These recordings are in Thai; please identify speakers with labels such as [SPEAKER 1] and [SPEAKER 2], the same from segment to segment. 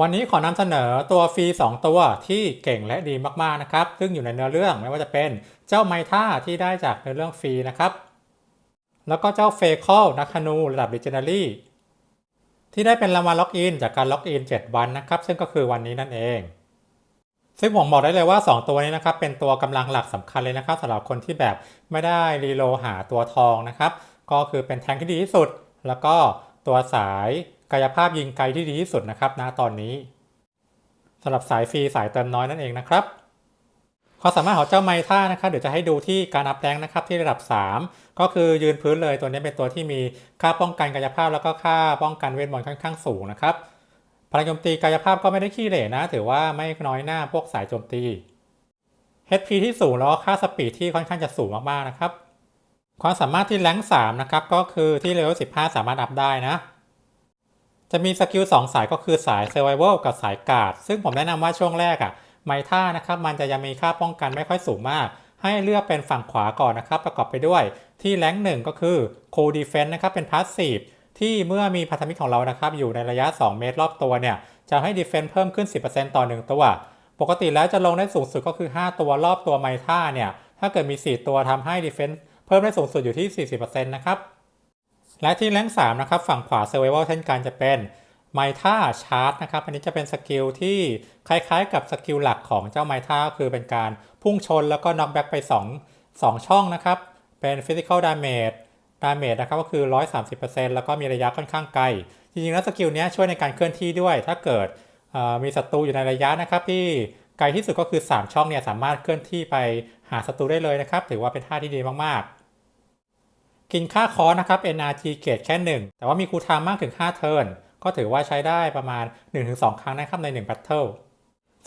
[SPEAKER 1] วันนี้ขอนำเสนอตัวฟรี 2 ตัวที่เก่งและดีมากๆนะครับ ซึ่งอยู่ในเนื้อเรื่องไม่ว่าจะเป็นเจ้าไมท่าที่ได้จากเนื้อเรื่องฟรีนะครับ แล้วก็เจ้าเฟคอลนักธนูระดับ Legendary ที่ได้เป็นรางวัลล็อกอินจากการล็อกอิน 7 วันนะครับ ซึ่งก็คือวันนี้นั่นเอง ซึ่งผมบอกได้เลยว่า 2 ตัวนี้นะครับ เป็นตัวกำลังหลักสำคัญเลยนะครับสำหรับคนที่แบบไม่ได้รีโลหาตัวทองนะครับ ก็คือเป็นแทงที่ดีที่สุด แล้วก็ตัวสาย กายภาพยิงไกลที่ดีที่สุดนะครับณตอนนี้สำหรับสายฟรีสายเติมน้อยนั่นเองนะครับความสามารถของเจ้าไมท่านะครับเดี๋ยวจะให้ดูที่การอัพแรงนะครับที่ระดับ 3 ก็คือยืนพื้นเลยตัวนี้เป็นตัวที่มีค่าป้องกันกายภาพแล้วก็ค่าป้องกันเวทมนต์ค่อนข้างสูงนะครับพลังโจมตีกายภาพก็ไม่ได้ขี้เหร่นะ ถือว่าไม่น้อยหน้าพวกสายโจมตี HP ที่สูงแล้วค่าสปีดที่ค่อนข้างจะสูงมากๆนะครับ ความสามารถที่แรง3นะครับก็คือที่เลเวล15 สามารถอัพได้นะ จะมีสกิล2สายก็คือสาย Survival กับสายการ์ดซึ่งผมแนะนำว่าช่วงแรกอะ่ะไมท่านะครับมันจะยังมีค่าป้องกันไม่ค่อยสูงมาก ให้เลือกเป็นฝั่งขวาก่อนนะครับประกอบไปด้วยที่แรงหนึ่งก็คือ Cold Defense นะครับเป็นพาสซีฟที่เมื่อมีพันธมิตรของเรานะครับอยู่ในระยะ 2 เมตรรอบตัวเนี่ยจะให้ Defense เพิ่มขึ้น 10%ต่อ 1 ตัว ปกติแล้วจะลงได้สูงสุดก็คือ 5 ตัวรอบตัวไมท่าเนี่ยถ้าเกิดมี 4 ตัวทำให้ Defense เพิ่มได้สูงสุดอยู่ที่ 40%นะครับ และที่แรง3นะครับฝั่งขวา Survival เช่นกันจะเป็นไมท่าชาร์จนะครับอันนี้จะเป็นสกิลที่คล้ายๆ กับสกิลหลักของเจ้าไมท่าคือเป็นการพุ่งชนแล้วก็น็อกแบ็กไป 2 2 ช่องนะครับ เป็น Physical Damage Damage นะครับก็คือ 130%แล้วก็มีระยะค่อนข้างไกล จริงๆแล้วสกิลนี้ช่วยในการเคลื่อนที่ด้วย ถ้าเกิดมีศัตรูอยู่ในระยะนะครับที่ไกลที่สุดก็คือ 3 ช่องเนี่ยสามารถเคลื่อนที่ไปหาศัตรูได้เลยนะครับ ถือว่าเป็นท่าที่ดีมากๆ กินค่าคอนะครับ NRG เกรดแค่ 1 แต่ว่ามีคูลไทม์มากถึง 5 เทิร์น ก็ถือว่าใช้ได้ประมาณ 1-2 ครั้งนะครับใน 1 แบทเทิล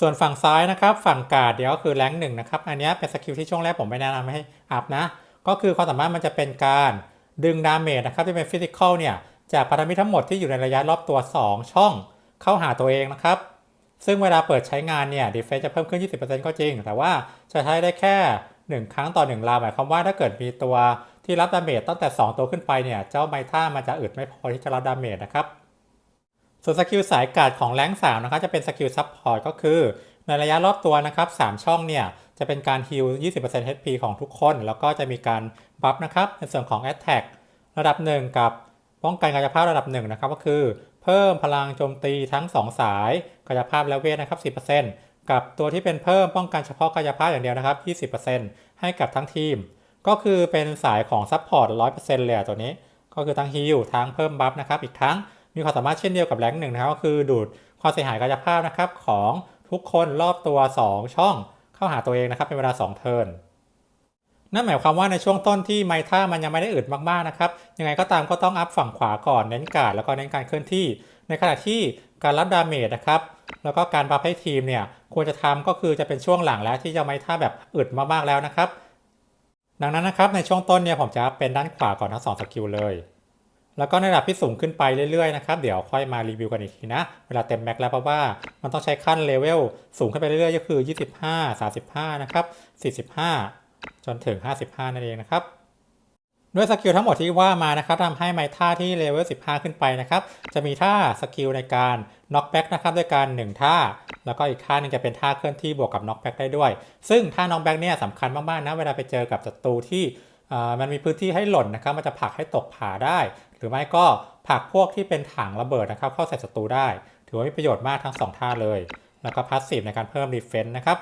[SPEAKER 1] ส่วนฝั่งซ้ายนะครับ ฝั่งกาดเดี๋ยวก็คือแรงหนึ่งนะครับ อันนี้เป็นสกิลที่ช่วงแรกผมไม่แนะนำให้อัพนะ ก็คือความสามารถมันจะเป็นการดึงดาเมจนะครับที่เป็นฟิสิกอลเนี่ยจากพันธมิตรทั้งหมดที่อยู่ในระยะรอบตัว 2 ช่องเข้าหาตัวเองนะครับ ซึ่งเวลาเปิดใช้งานเนี่ยดีเฟนจะเพิ่มขึ้น 20%ก็จริง แต่ว่าจะใช้ได้แค่ 1 ครั้งต่อ 1 ราวหมายความว่าถ้าเกิดมีตัวที่รับดาเมจตั้งแต่ 2 ตัวขึ้นไปเนี่ยเจ้าไมท่ามันจะอึดไม่พอที่จะรับดาเมจนะครับส่วนสกิลสายกาดของแรงสามนะครับจะเป็นสกิลซับพอร์ตก็คือ ในระยะรอบตัวนะครับ3ช่องเนี่ยจะเป็นการฮิล20% HP ของทุกคน แล้วก็จะมีการบัฟนะครับในส่วนของ Attack ระดับ 1 กับป้องกันกายภาพระดับ1นะครับก็คือ เพิ่มพลังโจมตีทั้ง 2 สายกายภาพและเวทนะครับ 10% กับตัวที่เป็นเพิ่มป้องกันเฉพาะกายภาพอย่างเดียวนะครับ 20%ให้กับทั้งทีม ก็คือเป็นสายของซับพอร์ต 100%เลยตัวนี้ ก็คือทั้งฮิลทั้งเพิ่มบัฟนะครับ อีกทั้งมีความสามารถเช่นเดียวกับแรงหนึ่งนะครับก็คือดูดความเสียหายกายภาพนะครับของทุกคนรอบตัว 2 ช่องเข้าหาตัวเองนะครับเป็นเวลา 2 เทิร์นนั่นหมายความว่าในช่วงต้นที่ไมท่ามันยังไม่ได้อึดมากๆนะครับยังไงก็ตามก็ต้องอัพฝั่งขวาก่อนเน้นการแล้วก็เน้นการเคลื่อนที่ ในขณะที่ การรับดาเมจนะครับ แล้วก็การบัฟให้ทีมเนี่ยควรจะทำก็คือจะเป็นช่วงหลังแล้วที่จะไมท่าแบบอึดมากๆแล้วนะครับ ดังนั้นนะครับในช่วงต้นเนี่ยผมจะเป็นด้านขวาก่อนทั้งสองสกิลเลย แล้วก็ในระดับที่สูงขึ้นไปเรื่อยๆนะครับเดี๋ยวค่อยมารีวิวกันอีกทีนะ เวลาเต็มแม็กแล้วเพราะว่ามันต้องใช้ขั้นเลเวลสูงขึ้นไปเรื่อยๆก็คือ 25 35 นะครับ 45 จนถึง 55 นั่นเองนะครับ ด้วยสกิลทั้งหมดที่ว่ามานะครับทำให้ไมท่าที่เลเวล 15 ขึ้นไปนะครับ จะมีท่าสกิลในการน็อกแบ็กนะครับด้วยการ 1 ท่า แล้วก็อีกท่านึงจะเป็นท่าเคลื่อนที่บวกกับน็อกแบ็กได้ด้วย ซึ่งท่าน็อกแบ็กเนี่ยสำคัญมากๆนะเวลาไปเจอกับศัตรูที่มันมีพื้นที่ให้หล่นนะครับ มันจะผลักให้ตกผาได้ หรือไม่ก็ผลักพวกที่เป็นถังระเบิดนะครับ เข้าใส่ศัตรูได้ ถือว่ามีประโยชน์มากทั้ง 2 ท่าเลย แล้วก็พาสซีฟในการเพิ่มดีเฟนต์นะครับ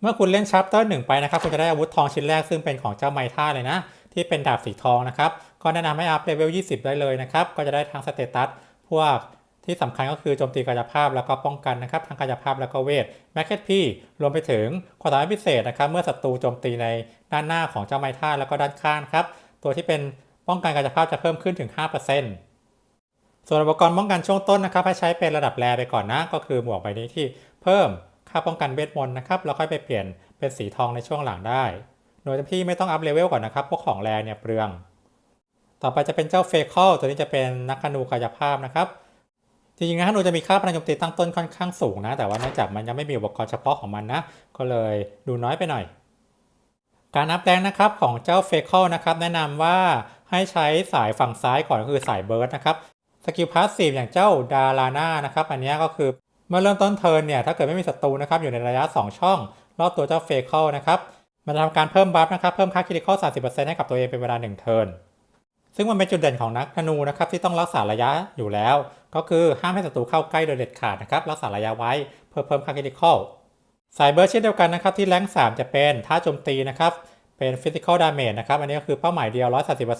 [SPEAKER 1] เมื่อคุณเล่นชัปเตอร์หนึ่งไปนะครับ คุณจะได้อาวุธทองชิ้นแรกซึ่งเป็นของเจ้าไมท่าเลยนะ ที่เป็นดาบสีทองนะครับ ก็แนะนำให้อัพเลเวล 20 ได้เลยนะครับ ก็จะได้ทั้งสเตตัสพวกที่สำคัญก็คือโจมตีกายภาพแล้วก็ป้องกันนะครับทั้งกายภาพแล้วก็เวทแมคเก็ตพีรวมไปถึงความสามารถพิเศษนะครับ เมื่อศัตรูโจมตีในด้านหน้าของเจ้าไม้ท่าแล้วก็ด้านข้างครับ ตัวที่เป็นป้องกันกายภาพจะเพิ่มขึ้นถึง 5%ส่วนอุปกรณ์ป้องกันช่วงต้นนะครับให้ใช้เป็นระดับแรไปก่อนนะก็คือหมวกใบนี้ที่เพิ่มค่าป้องกันเวทมนต์นะครับแล้วค่อยไปเปลี่ยนเป็นสีทองในช่วงหลังได้ ดยที่ไม่ต้องอัพเลเวลก่อนนะครับ พวกของแรเนี่ยเปลือง ต่อไปจะเป็นเจ้าเฟคอลตัวนี้จะเป็นนักธนูกายภาพนะครับ จริงๆนะธนูจะมีค่าพลังโจมตีตั้งต้นค่อนข้างสูงนะ แต่ว่าเนื่องจากมันยังไม่มีอุปกรณ์เฉพาะของมันนะ ก็เลยดูน้อยไปหน่อย การอัพแรงนะครับของเจ้าเฟคอลนะครับแนะนำว่าให้ใช้สายฝั่งซ้ายก่อนก็คือสายเบิร์ดนะครับสกิลพาสซีฟอย่างเจ้าดาราน่านะครับอันนี้ก็คือเมื่อเริ่มต้นเทิร์นเนี่ยถ้าเกิดไม่มีศัตรูนะครับอยู่ในระยะ 2 ช่องรอบตัวเจ้าเฟคิลนะครับ มันจะทำการเพิ่มบัฟนะครับ เพิ่มค่าคิริคอล30%ให้กับตัวเองเป็นเวลา 1 เทิร์น ซึ่งมันเป็นจุดเด่นของนักธนูนะครับที่ต้องรักษาระยะอยู่แล้ว ก็คือห้ามให้ศัตรูเข้าใกล้โดยเด็ดขาดนะครับ รักษาระยะไว้เพื่อเพิ่มค่าคิริคอลสายเบิร์เช่นเดียวกันนะครับที่แรง3 จะเป็นท่าโจมตีนะครับ เป็นฟิสิกอลดาเมจนะครับ อันนี้ก็คือเป้าหมายเดียว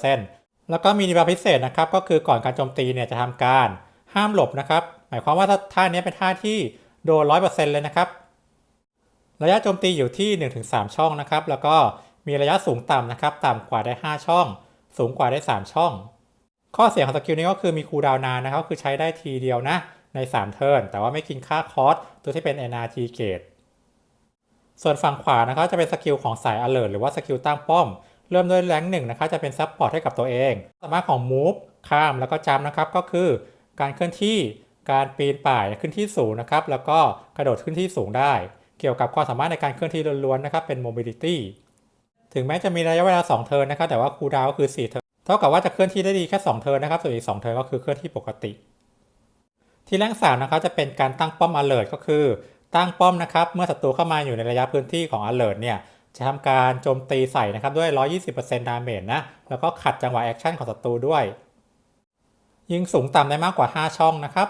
[SPEAKER 1] 130%แล้วก็มีดีบัฟพิเศษนะครับ ก็คือก่อนการโจมตีเนี่ยจะทำการห้ามหลบนะครับ หมายความว่าถ้าท่านี้เป็นท่าที่โดน 100%เลยนะครับ ระยะโจมตีอยู่ที่ 1-3 ช่องนะครับ แล้วก็มีระยะสูงต่ำนะครับ ต่ำกว่าได้ 5 ช่อง สูงกว่าได้ 3 ช่อง ข้อเสียของสกิลนี้ก็คือมีคูลดาวนานนะครับ คือใช้ได้ทีเดียวนะ ใน 3 เทิร์น แต่ว่าไม่กินค่าคอสตัวที่เป็น NRG เกตส่วนฝั่งขวานะครับ จะเป็นสกิลของสาย alert หรือว่าสกิลตั้งป้อม เริ่มด้วยแรงหนึ่งนะครับ จะเป็นซับพอร์ตให้กับตัวเอง สามารถของ move ข้ามแล้วก็จำนะครับ ก็คือการเคลื่อนที่ การปีนป่ายขึ้นที่สูงนะครับ แล้วก็กระโดดขึ้นที่สูงได้ เกี่ยวกับความสามารถในการเคลื่อนที่ล้วนๆนะครับเป็น mobility ถึงแม้จะมีระยะเวลา 2 เทิร์นนะครับ แต่ว่าคูดาวก็คือ 4 เทิร์นเท่ากับว่าจะเคลื่อนที่ได้ดีแค่ 2 เทิร์นนะครับ ส่วนอีก 2 เทิร์นก็คือเคลื่อนที่ปกติ ที่แรงสามนะครับจะเป็นการตั้งป้อม alert ก็คือ ตั้งป้อมนะครับ เมื่อศัตรูเข้ามาอยู่ในระยะพื้นที่ของ alert เนี่ยจะทำการโจมตีใส่นะครับด้วย 120%ดาเมจนะแล้วก็ขัดจังหวะแอคชั่นของศัตรูด้วย ยิงสูงต่ำได้มากกว่า 5 ช่องนะครับ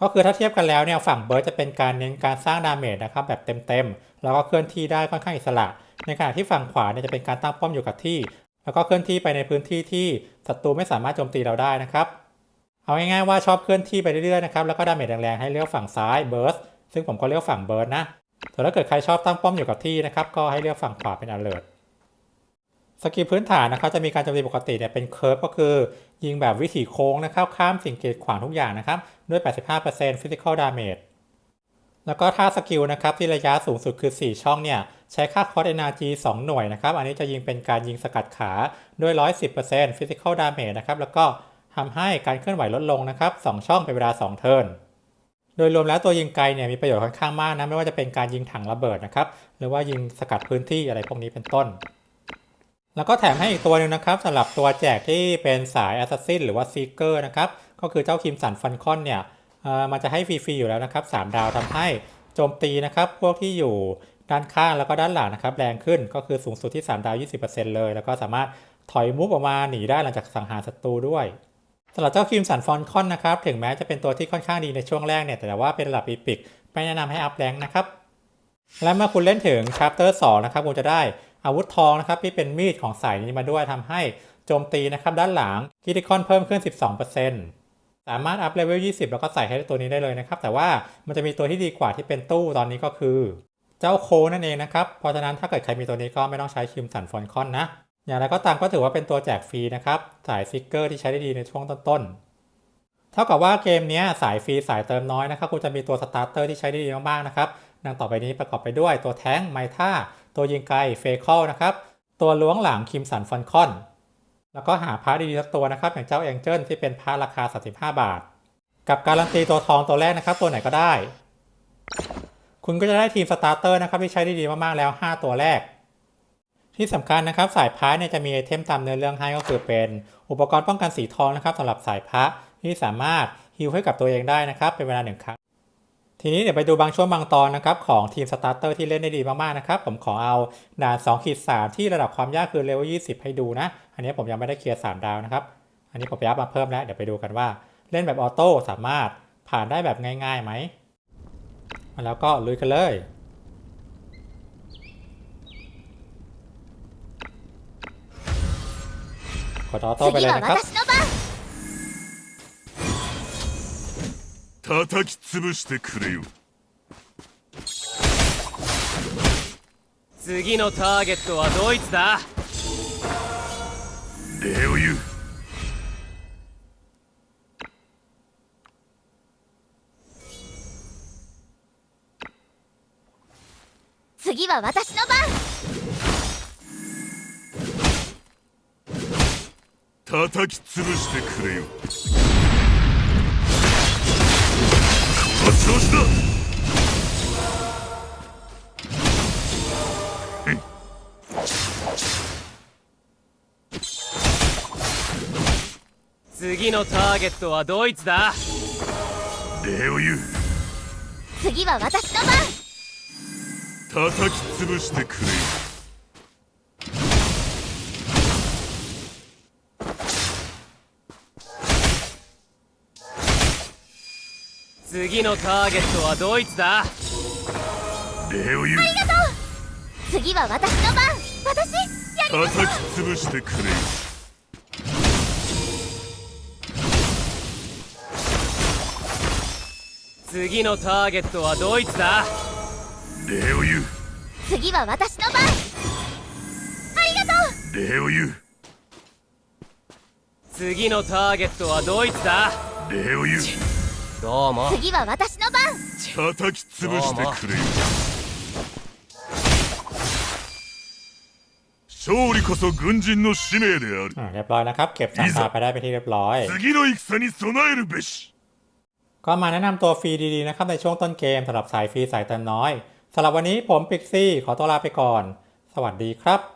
[SPEAKER 1] ก็คือถ้าเทียบกันแล้วเนี่ยฝั่งเบิร์ดจะเป็นการเน้นการสร้างดาเมจนะครับแบบเต็มๆ แล้วก็เคลื่อนที่ได้ค่อนข้างอิสระ ในขณะที่ฝั่งขวาเนี่ยจะเป็นการตั้งป้อมอยู่กับที่ แล้วก็เคลื่อนที่ไปในพื้นที่ที่ศัตรูไม่สามารถโจมตีเราได้นะครับเอาง่ายๆว่าชอบเคลื่อนที่ไปเรื่อยๆนะครับแล้วก็ดาเมจแรงๆให้เลือกฝั่งซ้ายเบิร์สซึ่งผมก็เลือกฝั่งเบิร์สนะส่วนถ้าเกิดใครชอบตั้งป้อมอยู่กับที่นะครับก็ให้เลือกฝั่งขวาเป็น alert สกิลพื้นฐานนะครับจะมีการโจมตีปกติเนี่ยเป็นเคิร์ฟก็คือ ยิงแบบวิถีโค้งนะครับข้ามสิ่งกีดขวางทุกอย่างนะครับ ด้วย 85% physical damage แล้วก็ท่าสกิลนะครับที่ระยะสูงสุดคือ 4 ช่องเนี่ย ใช้ค่าคอส energy 2หน่วยนะครับ อันนี้จะยิงเป็นการยิงสกัดขาด้วย 110% physical damage นะครับ แล้วก็ทำให้การเคลื่อนไหวลดลงนะครับ 2 ช่องเป็นเวลา 2 เทิร์นโดยรวมแล้วตัวยิงไกลเนี่ยมีประโยชน์ค่อนข้างมากนะไม่ว่าจะเป็นการยิงถังระเบิดนะครับหรือว่ายิงสกัดพื้นที่อะไรพวกนี้เป็นต้น แล้วก็แถมให้อีกตัวหนึ่งนะครับสำหรับตัวแจกที่เป็นสาย Assassin หรือว่า Seeker นะครับ ก็คือเจ้าคิมสันฟันคอนเนี่ยมันจะให้ฟรีๆอยู่แล้วนะครับ3ดาวทำให้โจมตีนะครับพวกที่อยู่ด้านข้างแล้วก็ด้านหลังนะครับแรงขึ้นก็คือสูงสุดที่ 3 ดาว 20%เลย แล้วก็สามารถถอยมุกออกมาหนีได้หลังจากสังหารศัตรูด้วยสำหรับเจ้าคิมสันฟอนคอนนะครับถึงแม้จะเป็นตัวที่ค่อนข้างดีในช่วงแรกเนี่ยแต่ว่าเป็นระดับอีพิกไม่แนะนำให้อัพแรงนะครับและเมื่อคุณเล่นถึงชาร์เตอร์2นะครับคุณจะได้อาวุธทองนะครับที่เป็นมีดของสายนี้มาด้วยทำให้โจมตีนะครับด้านหลังคิติคอนเพิ่มขึ้น 12% สามารถอัพเลเวล20 แล้วก็ใส่ให้ตัวนี้ได้เลยนะครับ แต่ว่ามันจะมีตัวที่ดีกว่าที่เป็นตู้ตอนนี้ก็คือ เจ้าโคนั่นเองนะครับ เพราะฉะนั้นถ้าเกิดใครมีตัวนี้ก็ไม่ต้องใช้คิมสันฟอนคอนนะ อย่างไรก็ตามก็ถือว่าเป็นตัวแจกฟรีนะครับ สายฟิกเกอร์ที่ใช้ได้ดีในช่วงต้นๆ เท่ากับว่าเกมนี้สายฟรีสายเติมน้อยนะครับคุณจะมีตัวสตาร์เตอร์ที่ใช้ได้ดีมากๆนะครับดังต่อไปนี้ประกอบไปด้วยตัวแท้งไมท่าตัวยิงไกลเฟคอลนะครับตัวล้วงหลังคิมสันฟอนคอน แล้วก็หาพาร์ทดีๆสักตัวนะครับ อย่างเจ้าแองเจิลที่เป็นพาร์ทราคา 35 บาท กับการันตีตัวทองตัวแรกนะครับ ตัวไหนก็ได้ คุณก็จะได้ทีมสตาร์เตอร์นะครับที่ใช้ได้ดีมากๆแล้ว 5 ตัวแรก ที่สำคัญนะครับสายพระเนี่ยจะมีไอเทมตามเนื้อเรื่องให้ก็คือเป็น อุปกรณ์ป้องกันสีทองนะครับสำหรับสายพระที่สามารถฮิลให้กับตัวเองได้นะครับ เป็นเวลาหนึ่งครั้งทีนี้เดี๋ยวไปดูบางช่วงบางตอนนะครับของทีมสตาร์เตอร์ที่เล่นได้ดีมากๆนะครับผมขอเอาด่าน2ขีด3ที่ระดับความยากคือเลเวล20 ให้ดูนะ อันนี้ผมยังไม่ได้เคลียร์3ดาวนะครับ อันนี้ผมไปอัพมาเพิ่มแล้ว เดี๋ยวไปดูกันว่าเล่นแบบออโต้สามารถผ่านได้แบบง่ายๆไหมมาแล้วก็ลุยกันเลย กดออโต้ไป
[SPEAKER 2] 次
[SPEAKER 1] เลย
[SPEAKER 2] は
[SPEAKER 1] นะครับ
[SPEAKER 2] 私の番
[SPEAKER 3] 叩き潰してくれよ
[SPEAKER 4] 次のターゲットはドイツだ
[SPEAKER 2] 次は私の番。
[SPEAKER 3] 叩き潰してくれよ。この調子だ
[SPEAKER 4] 次次のターゲットはドイツだ。
[SPEAKER 3] 礼を言う。
[SPEAKER 2] 次は私の番
[SPEAKER 3] 叩き潰してくれ。よ
[SPEAKER 4] 次のターゲットはドイツだ。
[SPEAKER 3] 礼を言う。
[SPEAKER 2] 次は私の番。私やり
[SPEAKER 3] 叩き潰してくれ。よ
[SPEAKER 4] 次のターゲットはドイツだ
[SPEAKER 3] 礼を言う
[SPEAKER 2] 次は私の番ありがとう
[SPEAKER 3] 礼を言う
[SPEAKER 4] 次のターゲットはドイツだ
[SPEAKER 3] 礼を言う
[SPEAKER 4] どうも
[SPEAKER 2] 次は私の番
[SPEAKER 3] 叩き潰してくれよ勝利こそ軍人の使命である
[SPEAKER 1] อืมเรียบร้อยนะครับ เก็บสามตาไปได้ไปนที่เรียบร้อย
[SPEAKER 3] 次の戦に備えるべし
[SPEAKER 1] ก็มาแนะนำตัวฟรีดีๆนะครับในช่วงต้นเกมสำหรับสายฟรีสายเติมน้อย สำหรับวันนี้ผมปิกซี่ขอตัวลาไปก่อน สวัสดีครับ